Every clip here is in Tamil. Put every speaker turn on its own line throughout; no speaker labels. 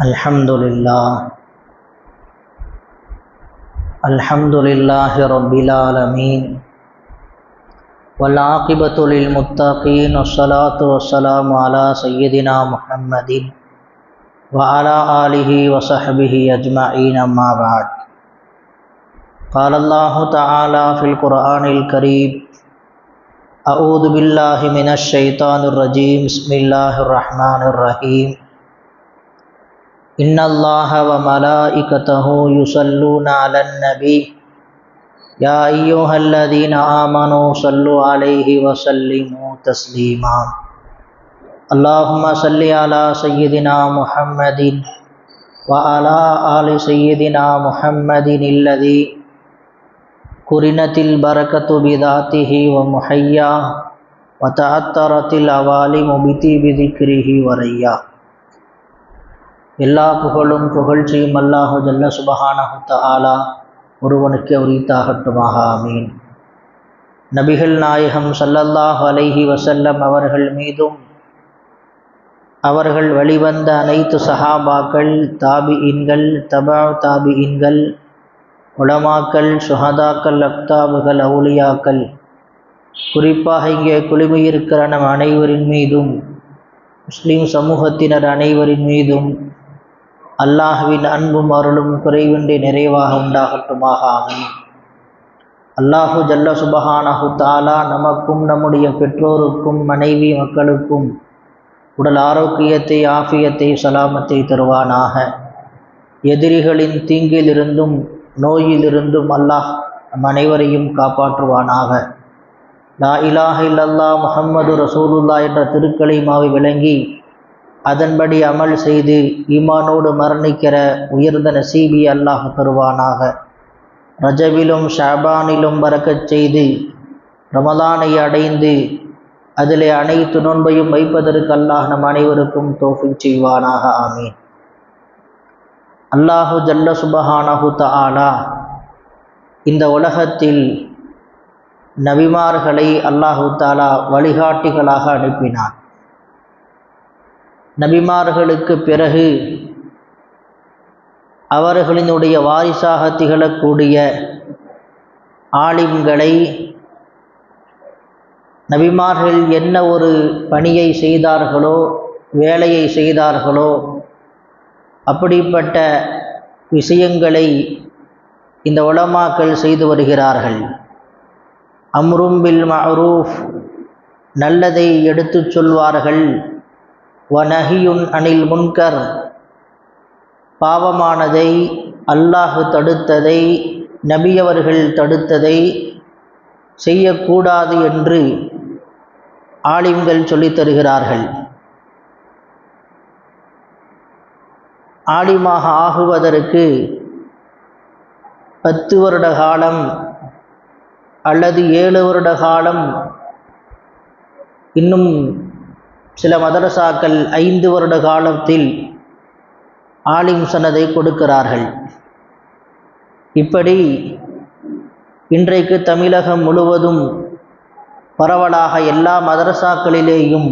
الحمد لله الحمد لله رب العالمين والعاقبة للمتقين والصلاة والسلام على سيدنا محمد وعلى آله وصحبه أجمعين أما بعد۔ قال الله تعالى في القرآن الكريم أعوذ بالله من الشيطان الرجيم بسم الله الرحمن الرحيم إن الله وملائكته يصلون على النبي. يا أيها الذين آمنوا صلوا عليه وسلموا تسليما. اللهم صل على سيدنا محمد وعلى آل سيدنا محمد الذي قرنت البركة بذاته ومحيا وتأثرت العوالم بطيب ذكره وريا எல்லா புகழும் புகழ்ச்சியும் அல்லாஹு ஜல்ல சுபஹானஹு ஆலா ஒருவனுக்கு உரித்தாகட்டுமாக ஆமீன். நபிகள் நாயகம் சல்லல்லாஹ் அலைஹி வசல்லம் அவர்கள் மீதும் அவர்கள் வழிவந்த அனைத்து சஹாபாக்கள் தாபியின்கள் தபா தாபியின்கள் உலமாக்கள் சுஹதாக்கள் அக்தாபுகள் அவுலியாக்கள் குறிப்பாக இங்கே குழுமியிருக்கிற நம் அனைவரின் மீதும் முஸ்லீம் சமூகத்தினர் அனைவரின் மீதும் அல்லாஹுவின் அன்பும் அருளும் குறைவின்றி நிறைவாக உண்டாகட்டுமாக ஆமீன். அல்லாஹு ஜல்ல சுபஹானஹு தாலா நமக்கும் நம்முடைய பெற்றோருக்கும் மனைவி மக்களுக்கும் உடல் ஆரோக்கியத்தை ஆஃபியத்தை சலாமத்தை தருவானாக. எதிரிகளின் தீங்கிலிருந்தும் நோயிலிருந்தும் அல்லாஹ் நம் அனைவரையும் காப்பாற்றுவானாக. லா இலாஹ இல்லல்லா முஹம்மது ரசூலுல்லா என்ற திருக்கலிமாவை விளங்கி அதன்படி அமல் செய்து ஈமானோடு மரணிக்கிற உயர்ந்த நசீபி அல்லாஹ் தருவானாக. ரஜவிலும் ஷாபானிலும் வரக்கச் செய்து ரமலானை அடைந்து அதிலே அனைத்து நோன்பையும் வைப்பதற்கு அல்லாஹ் நம் அனைவருக்கும் தோஃபிக் செய்வானாக. ஆமீன். அல்லாஹு ஜல்ல சுபஹானஹு தஆலா இந்த உலகத்தில் நபிமார்களை அல்லாஹு தாலா வழிகாட்டிகளாக அனுப்பினார் நபிமார்களுக்கு பிறகு அவர்களினுடைய வாரிசாக திகழக்கூடிய ஆலிம்களை நபிமார்கள் என்ன ஒரு பணியை செய்தார்களோ வேலையை செய்தார்களோ அப்படிப்பட்ட விஷயங்களை இந்த உலமாக்கள் செய்து வருகிறார்கள். அம்ரும் பில் மஹரூஃப் நல்லதை எடுத்துச் சொல்வார்கள். வனஹியுன் அனில் முன்கர். பாவமானதை அல்லாஹு தடுத்ததை நபியவர்கள் தடுத்ததை செய்யக்கூடாது என்று ஆலிம்கள் சொல்லித் தருகிறார்கள். ஆலிமாக ஆகுவதற்கு பத்து வருட காலம் அல்லது ஏழு வருட காலம் இன்னும் சில மதரசாக்கள் ஐந்து வருட காலத்தில் ஆலிம் சனதை கொடுக்கிறார்கள். இப்படி இன்றைக்கு தமிழகம் முழுவதும் பரவலாக எல்லா மதரசாக்களிலேயும்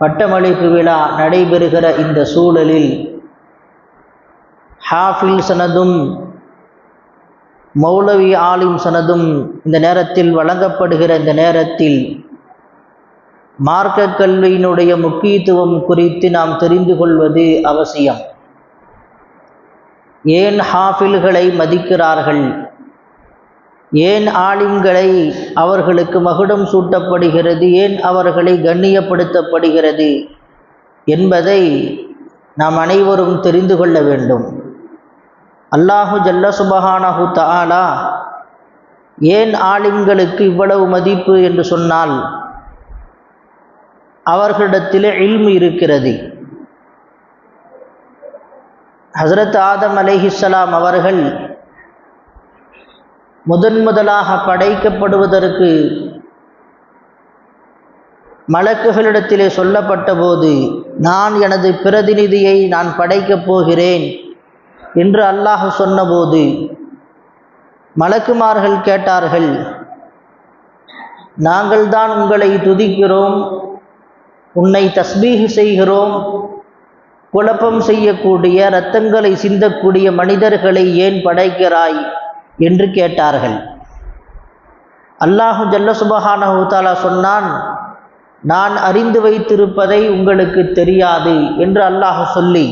பட்டமளிப்பு விழா நடைபெறுகிற இந்த சூழலில் ஹாஃபில் சனதும் மௌலவி ஆலிம் சனதும் இந்த நேரத்தில் வழங்கப்படுகிற இந்த நேரத்தில் மார்க்க கல்வியினுடைய முக்கியத்துவம் குறித்து நாம் தெரிந்து கொள்வது அவசியம். ஏன் ஹாஃபில்களை மதிக்கிறார்கள்? ஏன் ஆலிம்களை அவர்களுக்கு மகுடம் சூட்டப்படுகிறது? ஏன் அவர்களை கண்ணியப்படுத்தப்படுகிறது? என்பதை நாம் அனைவரும் தெரிந்து கொள்ள வேண்டும். அல்லாஹு ஜல்ல சுபஹானஹு தாலா ஏன் ஆலிம்களுக்கு இவ்வளவு மதிப்பு என்று சொன்னால் அவர்களிடத்தில் இல்மு இருக்கிறது. ஹசரத் ஆதம் அலைஹிஸ்ஸலாம் அவர்கள் முதன் முதலாக படைக்கப்படுவதற்கு மலக்குகளிடத்திலே சொல்லப்பட்ட போது நான் எனது பிரதிநிதியை நான் படைக்கப் போகிறேன் என்று அல்லாஹ் சொன்னபோது மலக்குமார்கள் கேட்டார்கள் நாங்கள் தான் உங்களை துதிக்கிறோம் உன்னை தஸ்பீஹ் செய்கிறோம். குழப்பம் செய்யக்கூடிய இரத்தங்களை சிந்தக்கூடிய மனிதர்களை ஏன் படைக்கிறாய்? என்று கேட்டார்கள். அல்லாஹு ஜல்ல சுபஹானஹு சொன்னான் நான் அறிந்து வைத்திருப்பதை உங்களுக்கு தெரியாது என்று அல்லாஹ் சொல்லி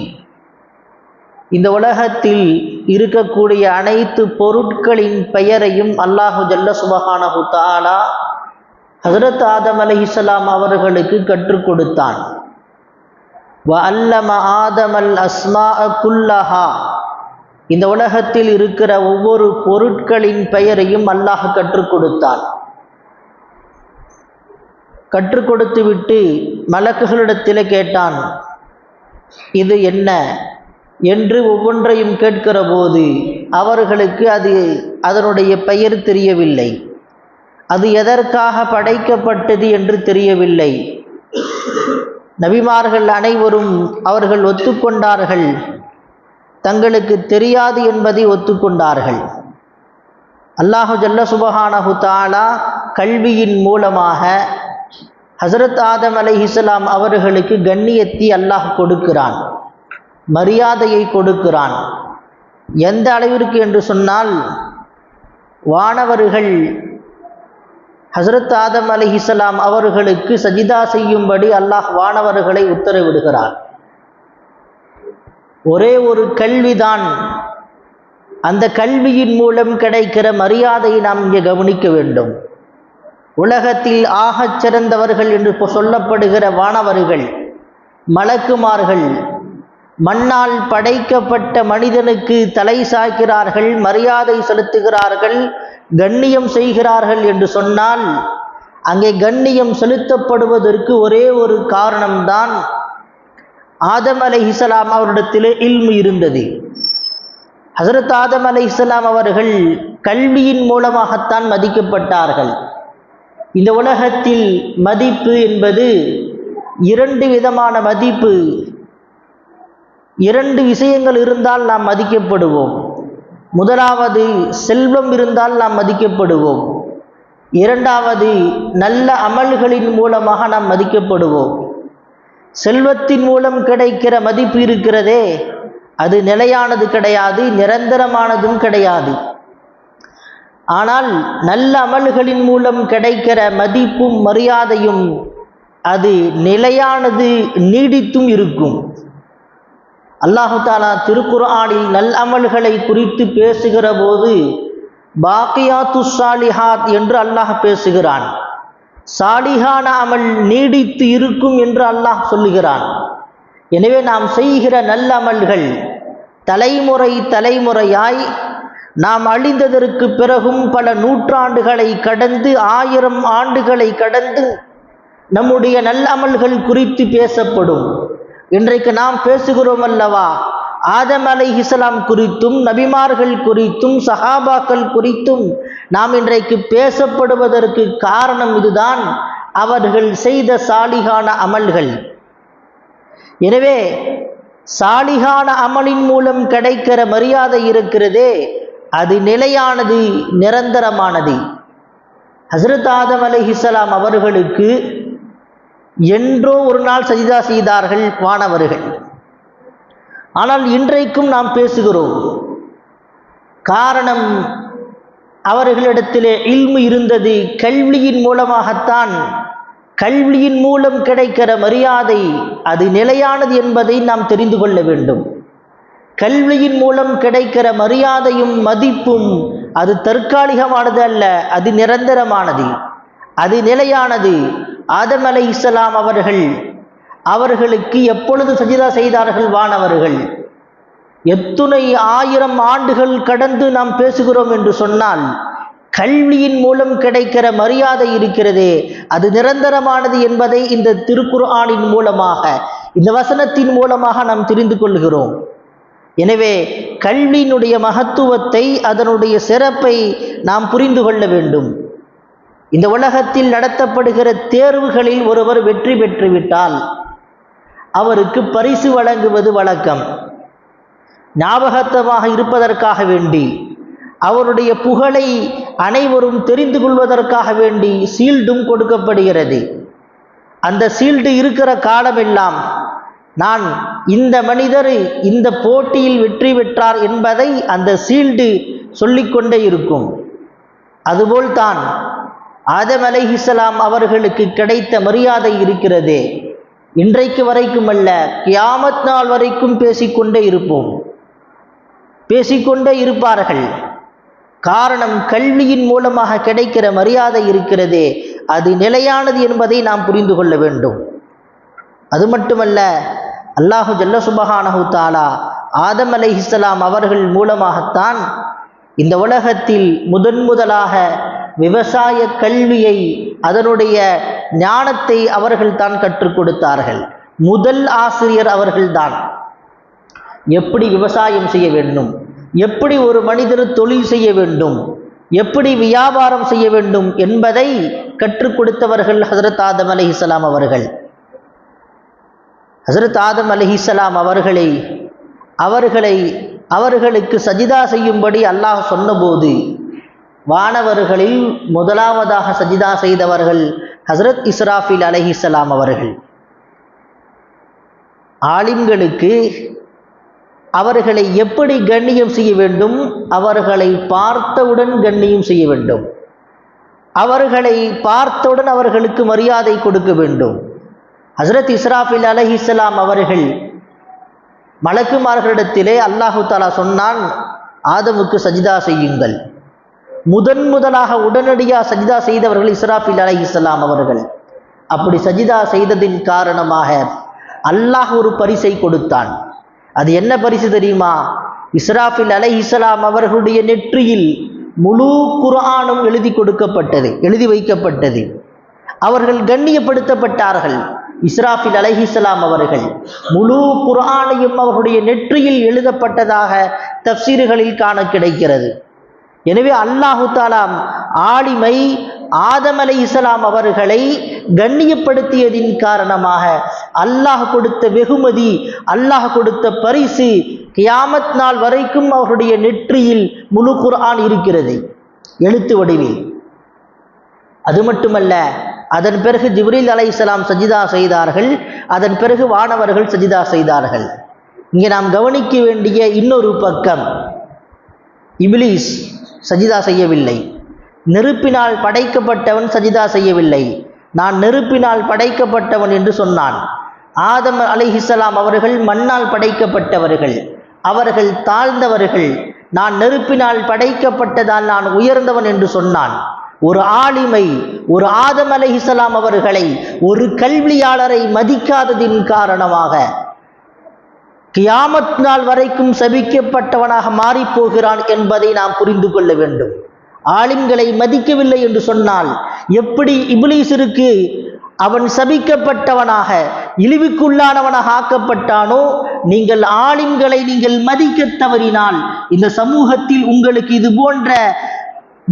இந்த உலகத்தில் இருக்கக்கூடிய அனைத்து பொருட்களின் பெயரையும் அல்லாஹு ஜல்ல சுபஹானஹு ஹசரத் ஆதம் அலைஹிஸ்ஸலாம் அவர்களுக்கு கற்றுக் கொடுத்தான். வ அல்லம ஆதமல் அஸ்மா குல்லஹா. இந்த உலகத்தில் இருக்கிற ஒவ்வொரு பொருட்களின் பெயரையும் அல்லாஹ் கற்றுக் கொடுத்தான். கற்றுக் கொடுத்து விட்டு மலக்குகளிடத்தில் கேட்டான் இது என்ன? என்று ஒவ்வொன்றையும் கேட்கிற போது அவர்களுக்கு அது அதனுடைய பெயர் தெரியவில்லை. அது எதற்காக படைக்கப்பட்டது என்று தெரியவில்லை. நபிமார்கள் அனைவரும் அவர்கள் ஒத்துக்கொண்டார்கள். தங்களுக்கு தெரியாது என்பதை ஒத்துக்கொண்டார்கள். அல்லாஹு ஜல்ல சுபஹானஹு தாலா கல்வியின் மூலமாக ஹசரத் ஆதம் அலைஹிஸ்லாம் அவர்களுக்கு கண்ணியத்தை அல்லாஹ் கொடுக்கிறான். மரியாதையை கொடுக்கிறான். எந்த அளவிற்கு என்று சொன்னால் வானவர்கள் ஹசரத் ஆதம் அலிஹிசலாம் அவர்களுக்கு சஜிதா செய்யும்படி அல்லாஹ் வானவர்களை உத்தரவிடுகிறார். ஒரே ஒரு கல்விதான். அந்த கல்வியின் மூலம் கிடைக்கிற மரியாதையை நாம் இங்கே கவனிக்க வேண்டும். உலகத்தில் ஆகச் சிறந்தவர்கள் என்று சொல்லப்படுகிற வானவர்கள் மலக்குமார்கள் மண்ணால் படைக்கப்பட்ட மனிதனுக்கு தலை சாய்க்கிறார்கள் மரியாதை செலுத்துகிறார்கள் கண்ணியம் செய்கிறார்கள் என்று சொன்னால் அங்கே கண்ணியம் செலுத்தப்படுவதற்கு ஒரே ஒரு காரணம்தான் ஆதம் அலை இஸ்லாம் அவரிடத்திலே இல்மு இருந்தது. ஹசரத் ஆதம் அலை இஸ்லாம் அவர்கள் கல்வியின் மூலமாகத்தான் மதிக்கப்பட்டார்கள். இந்த உலகத்தில் மதிப்பு என்பது இரண்டு விதமான மதிப்பு. இரண்டு விஷயங்கள் இருந்தால் நாம் மதிக்கப்படுவோம். முதலாவது செல்வம் இருந்தால் நாம் மதிக்கப்படுவோம். இரண்டாவது நல்ல அமல்களின் மூலமாக நாம் மதிக்கப்படுவோம். செல்வத்தின் மூலம் கிடைக்கிற மதிப்பு இருக்கிறதே அது நிலையானது கிடையாது நிரந்தரமானதும் கிடையாது. ஆனால் நல்ல அமல்களின் மூலம் கிடைக்கிற மதிப்பும் மரியாதையும் அது நிலையானது நீடித்தும் இருக்கும். அல்லாஹு தாலா திருக்குர்ஆனில் நல் அமல்களை குறித்து பேசுகிற போது பாக்கியாத்து சாலிஹாத் என்று அல்லாஹ் பேசுகிறான். சாலிஹான அமல் நீடித்து இருக்கும் என்று அல்லாஹ் சொல்லுகிறான். எனவே நாம் செய்கிற நல்ல அமல்கள் தலைமுறை தலைமுறையாய் நாம் அழிந்ததற்கு பிறகும் பல நூற்றாண்டுகளை கடந்து ஆயிரம் ஆண்டுகளை கடந்து நம்முடைய நல்ல அமல்கள் குறித்து பேசப்படும். இன்றைக்கு நாம் பேசுகிறோம் அல்லவா? ஆதம் அலை இஸ்லாம் குறித்தும் நபிமார்கள் குறித்தும் சஹாபாக்கள் குறித்தும் நாம் இன்றைக்கு பேசப்படுவதற்கு காரணம் இதுதான். அவர்கள் செய்த சாலிகான அமல்கள். எனவே சாலிகான அமலின் மூலம் கிடைக்கிற மரியாதை இருக்கிறதே அது நிலையானது நிரந்தரமானது. ஹசரத் ஆதம் அலைஹிஸ்லாம் அவர்களுக்கு என்றோ ஒரு நாள் சஜிதா செய்தார்கள் வானவர்கள். ஆனால் இன்றைக்கும் நாம் பேசுகிறோம் காரணம் அவர்களிடத்திலே இல்மு இருந்தது கல்வியின் மூலமாகத்தான். கல்வியின் மூலம் கிடைக்கிற மரியாதை அது நிலையானது என்பதை நாம் தெரிந்து கொள்ள வேண்டும். கல்வியின் மூலம் கிடைக்கிற மரியாதையும் மதிப்பும் அது தற்காலிகமானது அல்ல அது நிரந்தரமானது. அது நிலையானது. ஆதம் அலை இஸ்லாம் அவர்கள் அவர்களுக்கு எப்பொழுது சஜிதா செய்தார்கள் வானவர்கள்? எத்துணை ஆயிரம் ஆண்டுகள் கடந்து நாம் பேசுகிறோம் என்று சொன்னால் கல்வியின் மூலம் கிடைக்கிற மரியாதை இருக்கிறதே அது நிரந்தரமானது என்பதை இந்த திருக்குர்ஆனின் மூலமாக இந்த வசனத்தின் மூலமாக நாம் தெரிந்து கொள்கிறோம். எனவே கல்வியினுடைய மகத்துவத்தை அதனுடைய சிறப்பை நாம் புரிந்து கொள்ள வேண்டும். இந்த உலகத்தில் நடத்தப்படுகிற தேர்வுகளில் ஒருவர் வெற்றி பெற்றுவிட்டால் அவருக்கு பரிசு வழங்குவது வழக்கம். ஞாபகத்தமாக இருப்பதற்காக வேண்டி அவருடைய புகழை அனைவரும் தெரிந்து கொள்வதற்காக வேண்டி சீல்டும் கொடுக்கப்படுகிறது. அந்த சீல்டு இருக்கிற காலமெல்லாம் நான் இந்த மனிதர் இந்த போட்டியில் வெற்றி பெற்றார் என்பதை அந்த சீல்டு சொல்லிக்கொண்டே இருக்கும். அதுபோல்தான் ஆதம் அலைஹிஸ்லாம் அவர்களுக்கு கிடைத்த மரியாதை இருக்கிறதே. இன்றைக்கு வரைக்கும் அல்ல கியாமத் நாள் வரைக்கும் பேசிக்கொண்டே இருப்போம். பேசிக்கொண்டே இருப்பார்கள். காரணம் கல்வியின் மூலமாக கிடைக்கிற மரியாதை இருக்கிறதே. அது நிலையானது என்பதை நாம் புரிந்து கொள்ள வேண்டும். அது மட்டுமல்ல அல்லாஹு ஜல்ல சுபஹானஹு தாலா ஆதம் அலைஹிஸ்ஸலாம் அவர்கள் மூலமாகத்தான் இந்த உலகத்தில் முதன் முதலாக விவசாய கல்வியை அதனுடைய ஞானத்தை அவர்கள் தான் கற்றுக் கொடுத்தார்கள். முதல் ஆசிரியர் அவர்கள்தான். எப்படி விவசாயம் செய்ய வேண்டும்? எப்படி ஒரு மனிதர் தொழில் செய்ய வேண்டும்? எப்படி வியாபாரம் செய்ய வேண்டும் என்பதை கற்றுக் கொடுத்தவர்கள் ஹசரத் ஆதம் அலிஹிஸ்லாம் அவர்கள். ஹசரத் ஆதம் அலிஹிஸ்லாம் அவர்களை அவர்களை அவர்களுக்கு சஜிதா செய்யும்படி அல்லாஹ் சொன்னபோது வானவர்களில் முதலாவதாக சஜிதா செய்தவர்கள் ஹசரத் இஸ்ராஃபில் அலஹிசலாம் அவர்கள். ஆலிம்களுக்கு அவர்களை எப்படி கண்ணியம் செய்ய வேண்டும்? அவர்களை பார்த்தவுடன் கண்ணியம் செய்ய வேண்டும். அவர்களை பார்த்தவுடன் அவர்களுக்கு மரியாதை கொடுக்க வேண்டும். ஹசரத் இஸ்ராஃபில் அலஹிஸ்லாம் அவர்கள் மலக்குமார்களிடத்திலே அல்லாஹு தாலா சொன்னான் ஆதமுக்கு சஜிதா செய்யுங்கள். முதன் முதலாக உடனடியாக சஜிதா செய்தவர்கள் இஸ்ராஃபில் அலை இஸ்லாம் அவர்கள். அப்படி சஜிதா செய்ததின் காரணமாக அல்லாஹ் ஒரு பரிசை கொடுத்தான். அது என்ன பரிசு தெரியுமா? இஸ்ராஃபில் அலை இஸ்லாம் அவர்களுடைய நெற்றியில் முழு குரானும் எழுதி கொடுக்கப்பட்டது எழுதி வைக்கப்பட்டது. அவர்கள் கண்ணியப்படுத்தப்பட்டார்கள். இஸ்ராஃபில் அலைஹிஸ்லாம் அவர்கள் முழு குரானையும் அவர்களுடைய நெற்றியில் எழுதப்பட்டதாக தப்சீர்களில் காண கிடைக்கிறது. எனவே அல்லாஹு தாலாம் ஆலிமை ஆதம் அலை இஸ்லாம் அவர்களை கண்ணியப்படுத்தியதின் காரணமாக அல்லாஹ் கொடுத்த வெகுமதி அல்லாஹ் கொடுத்த பரிசு கியாமத் நாள் வரைக்கும் அவருடைய நெற்றியில் முழு குர்ஆன் இருக்கிறது. எழுத்து வடிவில். அது மட்டுமல்ல அதன் பிறகு ஜிப்ரீல் அலை இஸ்லாம் சஜிதா செய்தார்கள் அதன் பிறகு வானவர்கள் சஜிதா செய்தார்கள். இங்கே நாம் கவனிக்க வேண்டிய இன்னொரு பக்கம். இபிலீஸ் சஜிதா செய்யவில்லை. நெருப்பினால் படைக்கப்பட்டவன் சஜிதா செய்யவில்லை. நான் நெருப்பினால் படைக்கப்பட்டவன் என்று சொன்னான். ஆதம் அலிஹிசலாம் அவர்கள் மண்ணால் படைக்கப்பட்டவர்கள். அவர்கள் தாழ்ந்தவர்கள். நான் நெருப்பினால் படைக்கப்பட்டதால் நான் உயர்ந்தவன் என்று சொன்னான். ஒரு ஆளிமை ஒரு ஆதம் அலிஹிசலாம் அவர்களை ஒரு கல்வியாளரை மதிக்காததின் காரணமாக கியாமத் நாள் வரைக்கும் சபிக்கப்பட்டவனாக மாறிப்போகிறான் என்பதை நாம் புரிந்து கொள்ள வேண்டும். ஆளுங்களை மதிக்கவில்லை என்று சொன்னால் எப்படி இபிலீசிற்கு அவன் சபிக்கப்பட்டவனாக இழிவுக்குள்ளானவனாக ஆக்கப்பட்டானோ நீங்கள் ஆளுங்களை நீங்கள் மதிக்க தவறினால் இந்த சமூகத்தில் உங்களுக்கு இது போன்ற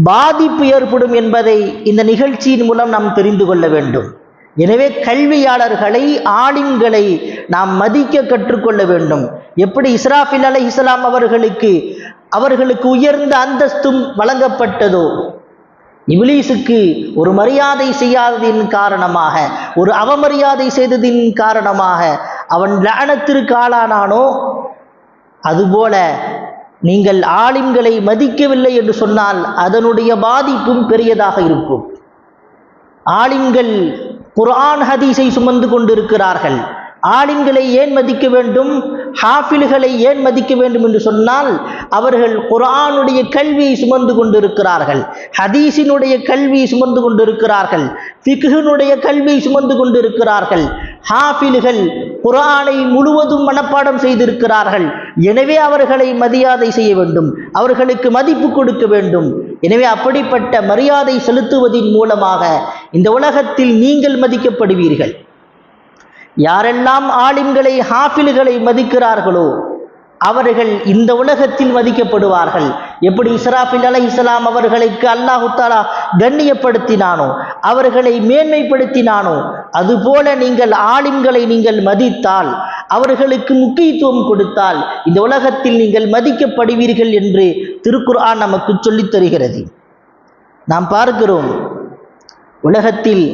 பாதிப்பு ஏற்படும் என்பதை இந்த நிகழ்ச்சியின் மூலம் நாம் தெரிந்து கொள்ள வேண்டும். எனவே கல்வியாளர்களை ஆலிம்களை நாம் மதிக்க கற்றுக்கொள்ள வேண்டும். எப்படி இஸ்ராஃபில் அலை இஸ்லாம் அவர்களுக்கு அவர்களுக்கு உயர்ந்த அந்தஸ்தும் வழங்கப்பட்டதோ இபிலீசுக்கு ஒரு மரியாதை செய்யாததின் காரணமாக ஒரு அவமரியாதை செய்ததின் காரணமாக அவன் லானத்திற்கு ஆளானானோ அதுபோல நீங்கள் ஆலிம்களை மதிக்கவில்லை என்று சொன்னால் அதனுடைய பாதிப்பும் பெரியதாக இருக்கும். ஆலிம்கள் குர்ஆன் ஹதீஸை சுமந்து கொண்டிருக்கிறார்கள். ஆலிம்களை ஏன் மதிக்க வேண்டும்? ஹாஃபில்களை ஏன் மதிக்க வேண்டும் என்று சொன்னால் அவர்கள் குரானுடைய கல்வியை சுமந்து கொண்டிருக்கிறார்கள். ஹதீஸினுடைய கல்வியை சுமந்து கொண்டிருக்கிறார்கள். ஃபிக்ஹினுடைய கல்வியை சுமந்து கொண்டிருக்கிறார்கள். ஹாஃபில்கள் குரானை முழுவதும் மனப்பாடம் செய்திருக்கிறார்கள். எனவே அவர்களை மரியாதை செய்ய வேண்டும். அவர்களுக்கு மதிப்பு கொடுக்க வேண்டும். எனவே அப்படிப்பட்ட மரியாதை செலுத்துவதின் மூலமாக இந்த உலகத்தில் நீங்கள் மதிக்கப்படுவீர்கள். யாரெல்லாம் ஆலிம்களை ஹாஃபில்களை மதிக்கிறார்களோ அவர்கள் இந்த உலகத்தில் மதிக்கப்படுவார்கள். எப்படி இஸ்ராஃபில் அலை இஸ்லாம் அவர்களுக்கு அல்லாஹு தாலா கண்ணியப்படுத்தினானோ அவர்களை மேன்மைப்படுத்தினானோ அதுபோல நீங்கள் ஆலிம்களை நீங்கள் மதித்தால் அவர்களுக்கு முக்கியத்துவம் கொடுத்தால் இந்த உலகத்தில் நீங்கள் மதிக்கப்படுவீர்கள் என்று திருக்குர்ஆன் நமக்கு சொல்லித் தருகிறது. நாம் பார்க்கிறோம் உலகத்தில்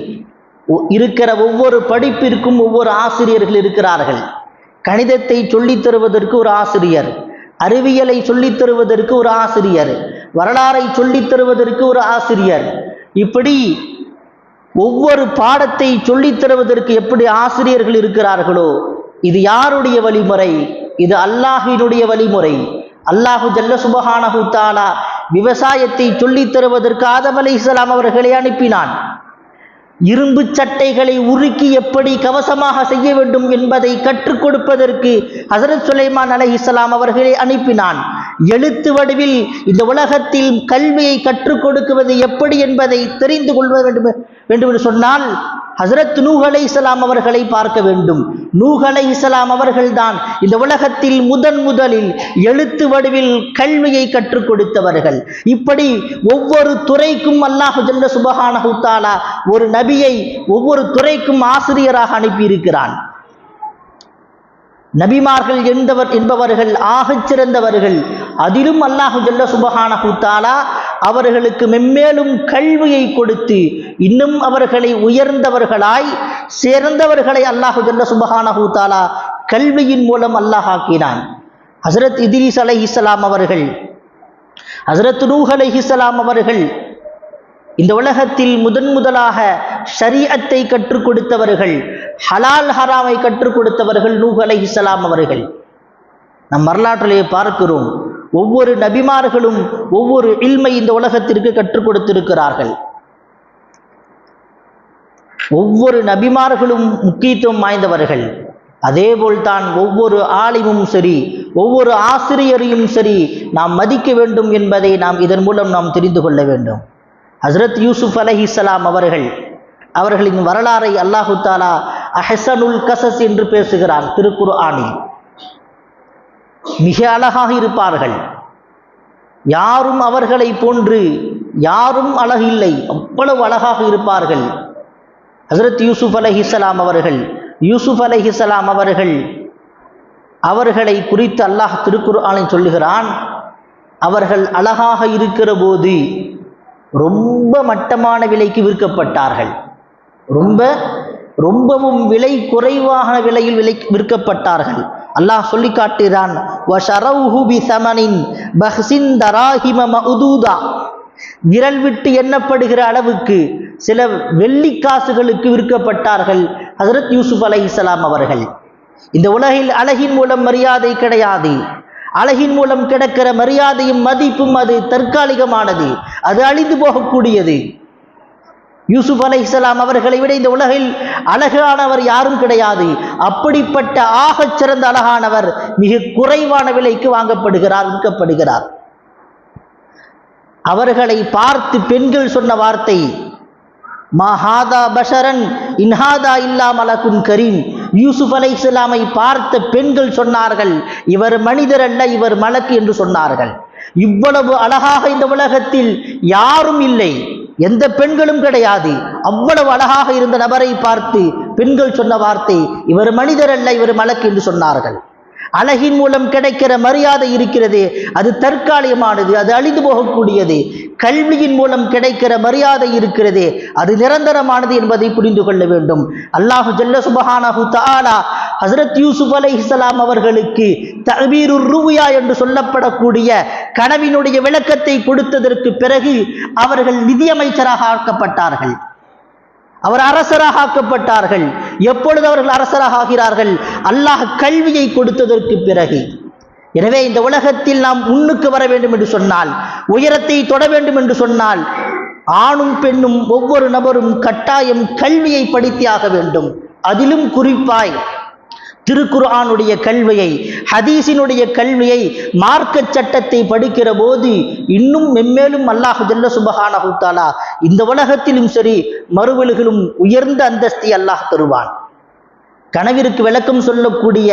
ஒ- இருக்கிற ஒவ்வொரு படிப்பிற்கும் ஒவ்வொரு ஆசிரியர்கள் இருக்கிறார்கள். கணிதத்தை சொல்லித் தருவதற்கு ஒரு ஆசிரியர். அறிவியலை சொல்லித் தருவதற்கு ஒரு ஆசிரியர். வரலாறை சொல்லித் தருவதற்கு ஒரு ஆசிரியர். இப்படி ஒவ்வொரு பாடத்தை சொல்லித் தருவதற்கு எப்படி ஆசிரியர்கள் இருக்கிறார்களோ இது யாருடைய வழிமுறை? இது அல்லாஹினுடைய வழிமுறை. அல்லாஹு ஜல்ல சுபஹானஹு தாலா விவசாயத்தை சொல்லித் தருவதற்கு ஆதம் இஸ்லாம் அவர்களை அனுப்பினான். இரும்பு சட்டைகளை உருக்கி எப்படி கவசமாக செய்ய வேண்டும் என்பதை கற்றுக் கொடுப்பதற்கு ஹசரத் சுலைமான் அலைஹிஸ்ஸலாம் அவர்களை அனுப்பினான். எழுத்து வடிவில் இந்த உலகத்தில் கல்வியை கற்றுக் கொடுக்குவது எப்படி என்பதை தெரிந்து கொள்வ வேண்டும் வேண்டும் என்று சொன்னால் ஹசரத் நூஹ் இஸ்லாம் அவர்களை பார்க்க வேண்டும். நூஹ் இஸ்லாம் அவர்கள்தான் இந்த உலகத்தில் முதன் முதலில் எழுத்து வடிவில் கல்வியை கற்றுக் கொடுத்தவர்கள். இப்படி ஒவ்வொரு துறைக்கும் அல்லாஹு ஜல்ல சுபஹானஹு ஒரு நபியை ஒவ்வொரு துறைக்கும் ஆசிரியராக அனுப்பியிருக்கிறான். நபிமார்கள் என்பவர் என்பவர்கள் ஆகச் சிறந்தவர்கள். அதிலும் அல்லாஹு ஜல்ல சுபஹான கூத்தாலா அவர்களுக்கு மென்மேலும் கல்வியை கொடுத்து இன்னும் அவர்களை உயர்ந்தவர்களாய் சேர்ந்தவர்களை அல்லாஹு ஜல்ல சுபஹான கூத்தாலா கல்வியின் மூலம் அல்லாஹ் ஆக்கினான். ஹசரத் அலை இஸ்லாம் அவர்கள் ஹசரத் நூஹ் இஸ்லாம் அவர்கள் இந்த உலகத்தில் முதன் முதலாக ஷரியத்தை கற்றுக் கொடுத்தவர்கள் ஹலால் ஹராமை கற்றுக் கொடுத்தவர்கள் நூஹ் அலைஹிஸ்ஸலாம் அவர்கள். நம் வரலாற்றிலே பார்க்கிறோம் ஒவ்வொரு நபிமார்களும் ஒவ்வொரு இல்மை இந்த உலகத்திற்கு கற்றுக் கொடுத்திருக்கிறார்கள். ஒவ்வொரு நபிமார்களும் முக்கியத்துவம் வாய்ந்தவர்கள். அதேபோல் தான் ஒவ்வொரு ஆலிமும் சரி ஒவ்வொரு ஆசிரியரையும் சரி நாம் மதிக்க வேண்டும் என்பதை நாம் இதன் மூலம் நாம் தெரிந்து கொள்ள வேண்டும். ஹஸ்ரத் யூசுப் அலஹிஸ்ஸலாம் அவர்கள் அவர்களின் வரலாறை அல்லாஹு தாலா அஹசனுல் கசஸ் என்று பேசுகிறான் திருக்குர் ஆணில் மிக அழகாக இருப்பார்கள். யாரும் அவர்களை போன்று யாரும் அழகில்லை. அவ்வளவு அழகாக இருப்பார்கள். ஹசரத் யூசுப் அலஹிஸ்ஸலாம் அவர்கள் யூசுப் அலஹிஸ்ஸலாம் அவர்கள் அவர்களை குறித்து அல்லாஹ் திருக்குர் சொல்லுகிறான் அவர்கள் அழகாக இருக்கிற போது ரொம்ப மட்டமான விலைக்கு விற்கப்பட்டார்கள். ரொம்ப ரொம்பவும் விலை குறைவான விலையில் விலை விற்கப்பட்டார்கள். அல்லாஹ் சொல்லி காட்டுகிறான் விரல் விட்டு எண்ணப்படுகிற அளவுக்கு சில வெள்ளி காசுகளுக்கு விற்கப்பட்டார்கள் ஹசரத் யூசுப் அலை இஸ்லாம் அவர்கள். இந்த உலகில் அழகின் மூலம் மரியாதை கிடையாது. அழகின் மூலம் கிடைக்கிற மரியாதையும் மதிப்பும் அது தற்காலிகமானது அது அழிந்து போகக்கூடியது. யூசுப் அலை இஸ்லாம் அவர்களை விட இந்த உலகில் அழகானவர் யாரும் கிடையாது. அப்படிப்பட்ட ஆகச் சிறந்த அழகானவர் மிக குறைவான விலைக்கு வாங்கப்படுகிறார் விற்கப்படுகிறார். அவர்களை பார்த்து பெண்கள் சொன்ன வார்த்தை மஹாதா பஷரன் இன்ஹாதா இல்லாம மலகுன் கரீம். யூசுப் அலை இஸ்லாமை பார்த்த பெண்கள் சொன்னார்கள் இவர் மனிதர் அல்ல இவர் மலக்கு என்று சொன்னார்கள். இவ்வளவு அழகாக இந்த உலகத்தில் யாரும் இல்லை. எந்த பெண்களும் கிடையாது. அவ்வளவு அழகாக இருந்த நபரை பார்த்து பெண்கள் சொன்ன வார்த்தை இவர் மனிதர் அல்ல இவர் மலக்கு என்று சொன்னார்கள். அழகின் மூலம் கிடைக்கிற மரியாதை இருக்கிறது அது தற்காலிகமானது அது அழிந்து போகக்கூடியது. கல்வியின் மூலம் கிடைக்கிற மரியாதை இருக்கிறது அது நிரந்தரமானது என்பதை புரிந்து கொள்ள வேண்டும். அல்லாஹு ஜல்ல சுபஹானஹு தாலா ஹசரத் யூசுப் அலைஹிஸ்ஸலாம் அவர்களுக்கு தபீருர் ருவியா என்று சொல்லப்படக்கூடிய கனவினுடைய விளக்கத்தை கொடுத்ததற்கு பிறகு அவர்கள் நிதியமைச்சராக ஆக்கப்பட்டார்கள். அவர் அரசராக ஆக்கப்பட்டார்கள். எப்பொழுது அவர்கள் அரசராக ஆகிறார்கள்? அல்லாஹ் கல்வியை கொடுத்ததற்கு பிறகு. எனவே இந்த உலகத்தில் நாம் முன்னுக்கு வர வேண்டும் என்று சொன்னால் உயரத்தை தொட வேண்டும் என்று சொன்னால் ஆணும் பெண்ணும் ஒவ்வொரு நபரும் கட்டாயம் கல்வியை படித்தியாக வேண்டும். அதிலும் குறிப்பாய் திருக்குர்ஆனுடைய கல்வியை ஹதீஸினுடைய கல்வியை மார்க்க சட்டத்தை படிக்கிற போது இன்னும் மென்மேலும் அல்லாஹு ஜல்ல சுபஹானஹு ஹூத்தாலா இந்த உலகத்திலும் சரி மறுவலுகளும் உயர்ந்த அந்தஸ்தி அல்லாஹ் தருவான். கனவிற்கு விளக்கம் சொல்லக்கூடிய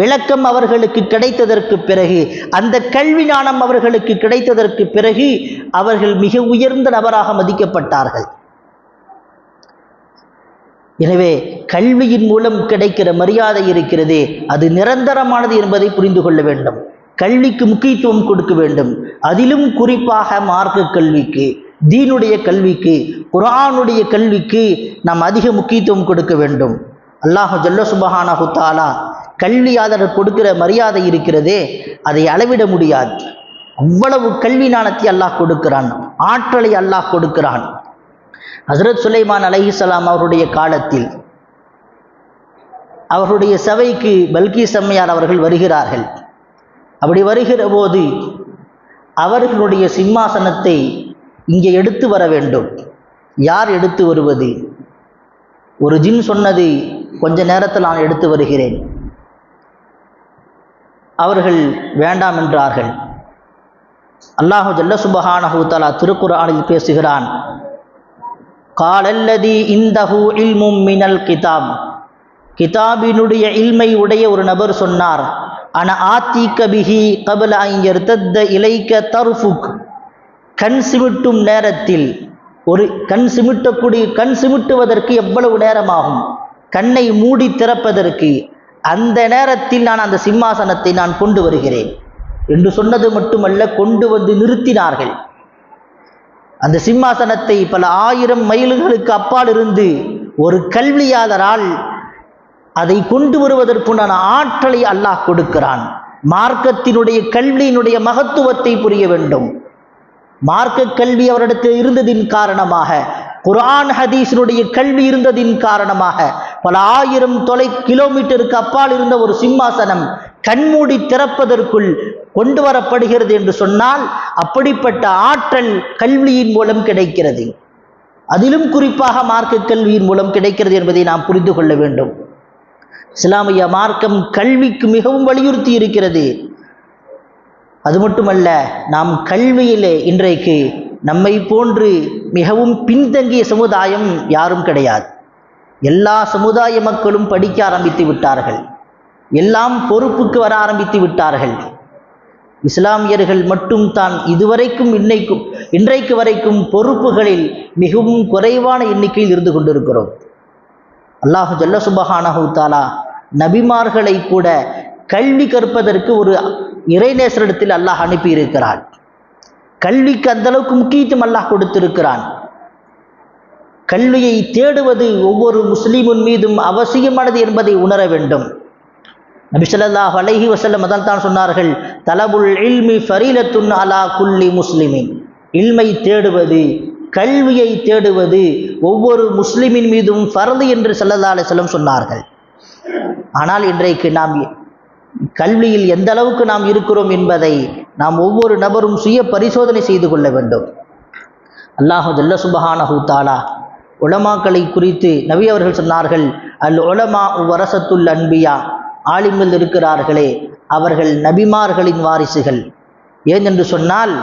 விளக்கம் அவர்களுக்கு கிடைத்ததற்கு பிறகு அந்த கல்வி ஞானம் அவர்களுக்கு கிடைத்ததற்கு பிறகு அவர்கள் மிக உயர்ந்த நபராக மதிக்கப்பட்டார்கள். எனவே கல்வியின் மூலம் கிடைக்கிற மரியாதை இருக்கிறதே. அது நிரந்தரமானது என்பதை புரிந்து கொள்ள வேண்டும். கல்விக்கு முக்கியத்துவம் கொடுக்க வேண்டும். அதிலும் குறிப்பாக மார்க்க கல்விக்கு தீனுடைய கல்விக்கு குரானுடைய கல்விக்கு நாம் அதிக முக்கியத்துவம் கொடுக்க வேண்டும். அல்லாஹ் ஜல்ல குத்தாலா கல்வி கல்வியாளர் கொடுக்கிற மரியாதை இருக்கிறதே அதை அளவிட முடியாது. அவ்வளவு கல்வி ஞானத்தை அல்லாஹ் கொடுக்கிறான். ஆற்றலை அல்லாஹ் கொடுக்கிறான். ஹசரத் சுலைமான் அலஹிசலாம் அவருடைய காலத்தில் அவருடைய சபைக்கு பல்கி செம்மையார் அவர்கள் வருகிறார்கள். அப்படி வருகிற போது அவர்களுடைய சிம்மாசனத்தை இங்கே எடுத்து வர வேண்டும். யார் எடுத்து வருவது? ஒரு ஜின் சொன்னது கொஞ்ச நேரத்தில் நான் எடுத்து வருகிறேன். அவர்கள் வேண்டாம் என்றார்கள். அல்லாஹு ஜல்ல சுபஹானஹு தலா பேசுகிறான் காலல்லதி இந்தஹு இல்மும் மினல் கிதாப். கிதாபினுடைய இல்மை உடைய ஒரு நபர் சொன்னார் அன ஆத்தி கபிஹி கபல ஐயர்தத்த இலைக்க தர்ஃபுக். கண் சிமிட்டும் நேரத்தில் ஒரு கண் சிமிட்டக்கூடிய கண் சிமிட்டுவதற்கு எவ்வளவு நேரமாகும்? கண்ணை மூடி திறப்பதற்கு அந்த நேரத்தில் நான் அந்த சிம்மாசனத்தை நான் கொண்டு வருகிறேன். என்று சொன்னது மட்டுமல்ல கொண்டு வந்து நிறுத்தினார்கள். அந்த சிம்மாசனத்தை பல ஆயிரம் மைல்களுக்கு அப்பால் இருந்து ஒரு கல்வியாளரால் அதை கொண்டு வருவதற்குண்டான ஆற்றலை அல்லாஹ் கொடுக்கிறான். மார்க்கத்தினுடைய கல்வியினுடைய மகத்துவத்தை புரிய வேண்டும். மார்க்க கல்வி அவரிடத்தில் இருந்ததின் காரணமாக குரான் ஹதீஸினுடைய கல்வி இருந்ததின் காரணமாக பல ஆயிரம் தொலை கிலோமீட்டருக்கு அப்பால் இருந்த ஒரு சிம்மாசனம் கண்மூடி திறப்பதற்குள் கொண்டு வரப்படுகிறது என்று சொன்னால் அப்படிப்பட்ட ஆற்றல் கல்வியின் மூலம் கிடைக்கிறது. அதிலும் குறிப்பாக மார்க்க கல்வியின் மூலம் கிடைக்கிறது என்பதை நாம் புரிந்து கொள்ள வேண்டும். இஸ்லாமிய மார்க்கம் கல்விக்கு மிகவும் வலியுறுத்தி இருக்கிறது. அது மட்டுமல்ல நாம் கல்வியிலே இன்றைக்கு நம்மை போன்று மிகவும் பின்தங்கிய சமுதாயம் யாரும் கிடையாது. எல்லா சமுதாய மக்களும் படிக்க ஆரம்பித்து விட்டார்கள். எல்லாம் பொறுப்புக்கு வர ஆரம்பித்து விட்டார்கள். இஸ்லாமியர்கள் மட்டும் தான் இதுவரைக்கும் இன்னைக்கும் இன்றைக்கு வரைக்கும் பொறுப்புகளில் மிகவும் குறைவான எண்ணிக்கையில் இருந்து கொண்டிருக்கிறோம். அல்லாஹு ஜல்ல சுபஹானஹு தாலா நபிமார்களை கூட கல்வி கற்பதற்கு ஒரு இறைநேசரிடத்தில் அல்லாஹ் அனுப்பியிருக்கிறான் கல்விக்கு அந்த அளவுக்கு முக்கியத்துவம் அல்லாஹ் கொடுத்திருக்கிறான். கல்வியை தேடுவது ஒவ்வொரு முஸ்லீமின் மீதும் அவசியமானது என்பதை உணர வேண்டும். நபிசல்லாஹ் அலைஹி வசல்ல அதான் தான் சொன்னார்கள் தலபுல் இல்மி ஃபரீலத்துன் அலா குல்லி முஸ்லிமின். இல்மை தேடுவது கல்வியை தேடுவது ஒவ்வொரு முஸ்லிமின் மீதும் ஃபரது என்று ஸல்லல்லாஹு அலைஹி வஸல்லம் சொன்னார்கள். ஆனால் இன்றைக்கு நாம் கல்வியில் எந்த அளவுக்கு நாம் இருக்கிறோம் என்பதை நாம் ஒவ்வொரு நபரும் சுய பரிசோதனை செய்து கொள்ள வேண்டும். அல்லாஹு ஜல்ல சுபஹான தாலா உலமாக்களை குறித்து நபி அவர்கள் சொன்னார்கள் அல் உலமா வரசத்துல் அன்பியா. ஆலிமில் இருக்கிறார்களே அவர்கள் நபிமார்களின் வாரிசுகள். ஏனென்று சொன்னால்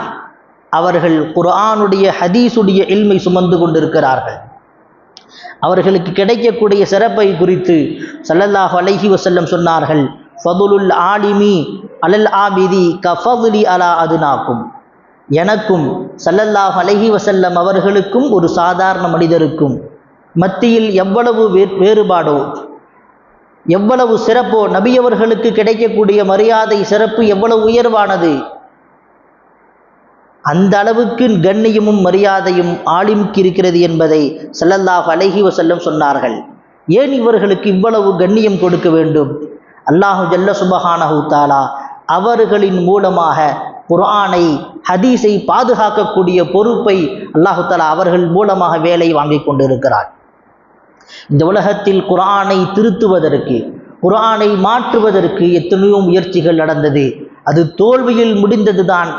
அவர்கள் குர்ஆனுடைய ஹதீஸுடைய இல்மை சுமந்து கொண்டிருக்கிறார்கள். அவர்களுக்கு கிடைக்கக்கூடிய சிறப்பை குறித்து சல்லல்லாஹ் அலைஹி வசல்லம் சொன்னார்கள் ஃபதுலுல் ஆலிமி அலல் ஆபிதி கஃபதுலி அலா அதுனாக்கும். எனக்கும் சல்லல்லாஹ் அலஹி வசல்லம் அவர்களுக்கும் ஒரு சாதாரண மனிதருக்கும் மத்தியில் எவ்வளவு வே வேறுபாடோ எவ்வளவு சிறப்போ நபியவர்களுக்கு கிடைக்கக்கூடிய மரியாதை சிறப்பு எவ்வளவு உயர்வானது? அந்த அளவுக்கு கண்ணியமும் மரியாதையும் ஆலிமுக்கு இருக்கிறது என்பதை செல்லல்லாஹ் அழகி வசல்லம் சொன்னார்கள். ஏன் இவர்களுக்கு இவ்வளவு கண்ணியம் கொடுக்க வேண்டும்? அல்லாஹு ஜல்ல சுபஹானஹு தாலா அவர்களின் மூலமாக குரானை ஹதீஸை பாதுகாக்கக்கூடிய பொறுப்பை அல்லாஹு தாலா அவர்கள் மூலமாக வேலை வாங்கி கொண்டிருக்கிறார். இந்த உலகத்தில் குரானை திருத்துவதற்கு குரானை மாற்றுவதற்கு எத்தனையோ முயற்சிகள் நடந்தது. அது தோல்வியில் முடிந்ததுதான்.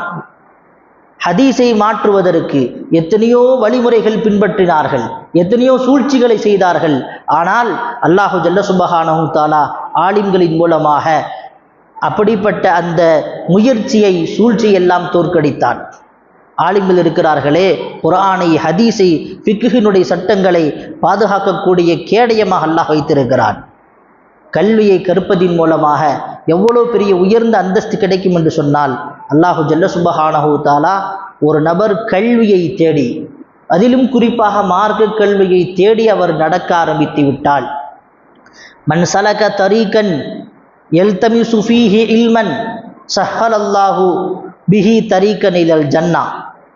ஹதீஸை மாற்றுவதற்கு எத்தனையோ வழிமுறைகள் பின்பற்றினார்கள். எத்தனையோ சூழ்ச்சிகளை செய்தார்கள். ஆனால் அல்லாஹு ஜல்ல சுபஹானஹு தாலா ஆலிம்களின் மூலமாக அப்படிப்பட்ட அந்த முயற்சியை சூழ்ச்சியெல்லாம் தோற்கடித்தான். ஆலிமில் இருக்கிறார்களே. குரானை ஹதீஸை ஃபிக்குஹினுடைய சட்டங்களை பாதுகாக்கக்கூடிய கேடயமாக அல்லாஹ் வைத்திருக்கிறான். கல்வியை கற்பதின் மூலமாக எவ்வளோ பெரிய உயர்ந்த அந்தஸ்து கிடைக்கும் என்று சொன்னால் அல்லாஹு ஜல்ல சுபஹானஹு தாலா ஒரு நபர் கல்வியை தேடி அதிலும் குறிப்பாக மார்க்க கல்வியை தேடி அவர் நடக்க ஆரம்பித்து விட்டால் மன் சலக தரீகன் எல்தமி சுஃபீஹி இல்மன் சஹல் அல்லாஹு பிஹி தரீகன் இலல் ஜன்னா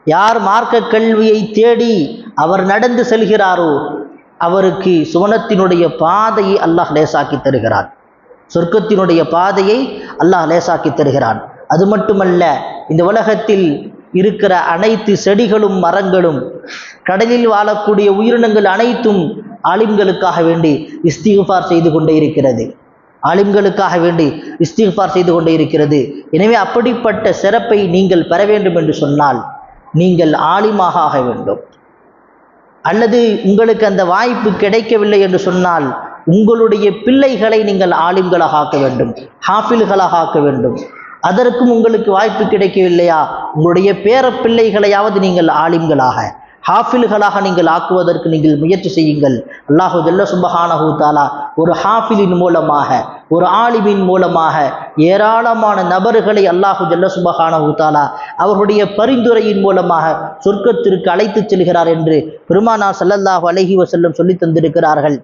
யார் மார்க்க கல்வியை தேடி அவர் நடந்து செல்கிறாரோ அவருக்கு சுவனத்தினுடைய பாதையை அல்லாஹ் லேசாக்கி தருகிறார் சொர்க்கத்தினுடைய பாதையை அல்லாஹ் லேசாக்கி தருகிறான். அது மட்டுமல்ல இந்த உலகத்தில் இருக்கிற அனைத்து செடிகளும் மரங்களும் கடலில் வாழக்கூடிய உயிரினங்கள் அனைத்தும் ஆலிம்களுக்காக வேண்டி இஸ்திகுபார் செய்து கொண்டே இருக்கிறது. ஆலிம்களுக்காக வேண்டி இஸ்திகுபார் செய்து கொண்டே இருக்கிறது. எனவே அப்படிப்பட்ட சிறப்பை நீங்கள் பெற வேண்டும் என்று சொன்னால் நீங்கள் ஆலிமாக ஆக வேண்டும். அல்லது உங்களுக்கு அந்த வாய்ப்பு கிடைக்கவில்லை என்று சொன்னால் உங்களுடைய பிள்ளைகளை நீங்கள் ஆலிம்களாக ஆக்க வேண்டும் ஹாஃபில்களாக ஆக்க வேண்டும். அதற்கும் உங்களுக்கு வாய்ப்பு கிடைக்கவில்லையா? உங்களுடைய பேர பிள்ளைகளையாவது நீங்கள் ஆலிம்களாக ஹாஃபில்களாக நீங்கள் ஆக்குவதற்கு நீங்கள் முயற்சி செய்யுங்கள். அல்லாஹு ஜல்ல சுபஹானஹூ தாலா ஒரு ஹாஃபிலின் மூலமாக ஒரு ஆலிமின் மூலமாக ஏராளமான நபர்களை அல்லாஹு ஜல்ல சுபஹான தாலா அவர்களுடைய பரிந்துரையின் மூலமாக சொர்க்கத்திற்கு அழைத்துச் செல்கிறார் என்று பெருமானா சல்லல்லாஹு அலஹி வசல்லம் சொல்லி தந்திருக்கிறார்கள்.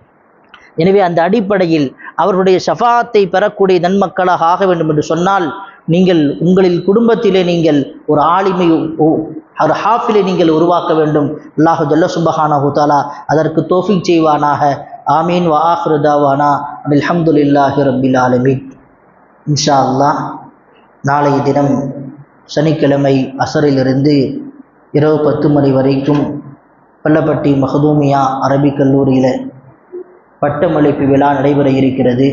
எனவே அந்த அடிப்படையில் அவர்களுடைய ஷஃபாத்தை பெறக்கூடிய நன்மக்களாக ஆக வேண்டும் என்று சொன்னால் நீங்கள் உங்களின் குடும்பத்திலே நீங்கள் ஒரு ஆளுமை ஒரு ஹாஃபிலை நீங்கள் உருவாக்க வேண்டும். அல்லாஹு ஜல்ல சுபஹானா தாலா அதற்கு தோஃபிக் செய்வானாக. ஆமீன். வா ஆஹ்ருதாவானா அலமதுல்லாஹி ரபில் ஆலமின். இன்ஷா அல்லாஹ் நாளைய தினம் சனிக்கிழமை அசரிலிருந்து இரவு பத்து மணி வரைக்கும் பள்ளப்பட்டி மஹதூமியா அரபிக் கல்லூரியில் பட்டமளிப்பு விழா நடைபெற இருக்கிறது.